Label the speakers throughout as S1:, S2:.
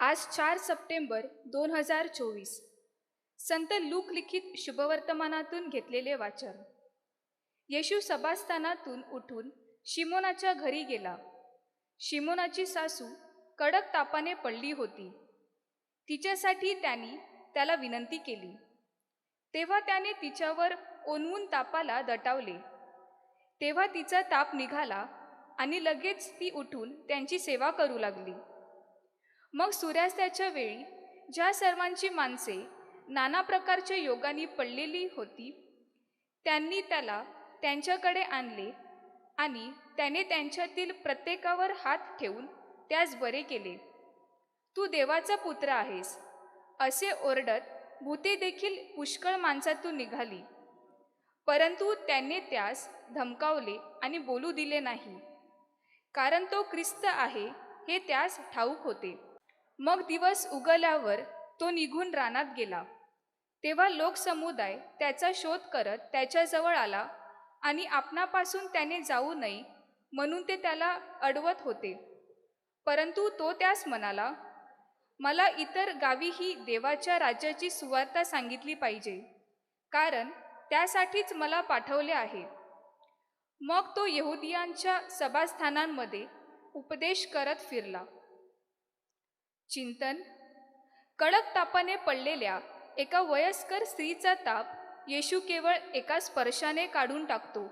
S1: आज चार सप्टेंबर दोन हजार चोवीस. संत लूक लिखित शुभवर्तमानातून घेतलेले वाचन. येशू सभास्थानातून उठून शिमोनाच्या घरी गेला. शिमोनाची सासू कडक तापाने पडली होती. तिच्यासाठी त्यांनी त्याला विनंती केली. तेव्हा त्याने तिच्यावर ओनवून तापाला दटावले. तेव्हा तिचा ताप निघाला आणि लगेच ती उठून त्यांची सेवा करू लागली. मग सूर्यास्ताच्या वेळी ज्या सर्वांची माणसे नाना प्रकारच्या योगानी पडलेली होती त्यांनी त्याला त्यांच्याकडे आणले आणि त्याने त्यांच्यातील प्रत्येकावर हात ठेवून त्यास बरे केले. तू देवाचा पुत्र आहेस असे ओरडत भूते देखील पुष्कळ माणसातून निघाली. परंतु त्याने त्यास धमकावले आणि बोलू दिले नाही. कारण तो ख्रिस्त आहे हे त्यास ठाऊक होते. मग दिवस उगल्यावर तो निघून रानात गेला. तेव्हा लोकसमुदाय त्याचा शोध करत त्याच्याजवळ आला आणि आपणापासून त्याने जाऊ नये म्हणून ते त्याला अडवत होते. परंतु तो त्यास म्हणाला मला इतर गावीही देवाच्या राज्याची सुवार्ता सांगितली पाहिजे कारण त्यासाठीच मला पाठवले आहे. मग तो यहुदियांच्या सभास्थानांमध्ये उपदेश करत फिरला. चिंतन. कडक तापाने पडलेल्या एका वयस्कर स्त्रीचा ताप येशू केवळ एका स्पर्शाने काढून टाकतो.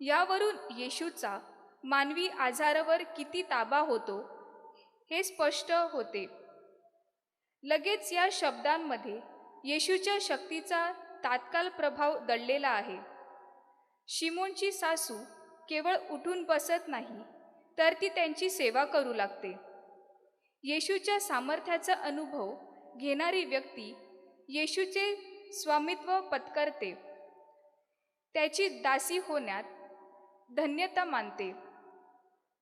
S1: यावरून येशूचा मानवी आजारावर किती ताबा होतो हे स्पष्ट होते. लगेच या शब्दांमध्ये येशूच्या शक्तीचा तात्काळ प्रभाव दडलेला आहे. शिमोनची सासू केवळ उठून बसत नाही तर ती त्यांची सेवा करू लागते. येशूच्या सामर्थ्याचा अनुभव घेणारी व्यक्ती येशूचे स्वामित्व पत्करते. त्याची दासी होण्यात धन्यता मानते.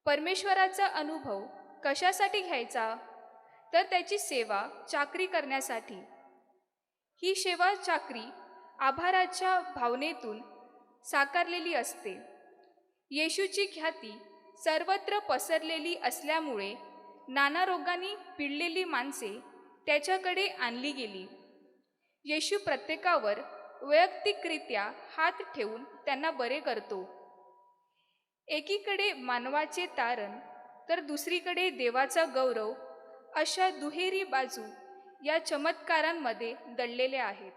S1: परमेश्वराचा अनुभव कशासाठी घ्यायचा? तर त्याची सेवा चाकरी करण्यासाठी. ही सेवा चाकरी आभाराच्या भावनेतून साकारलेली असते. येशूची ख्याती सर्वत्र पसरलेली असल्यामुळे नाना रोगांनी पिळलेली माणसे त्याच्याकडे आणली गेली. येशू प्रत्येकावर वैयक्तिकरित्या हात ठेवून त्यांना बरे करतो. एकीकडे मानवाचे तारण तर दुसरीकडे देवाचा गौरव अशा दुहेरी बाजू या चमत्कारांमध्ये दडलेल्या आहेत.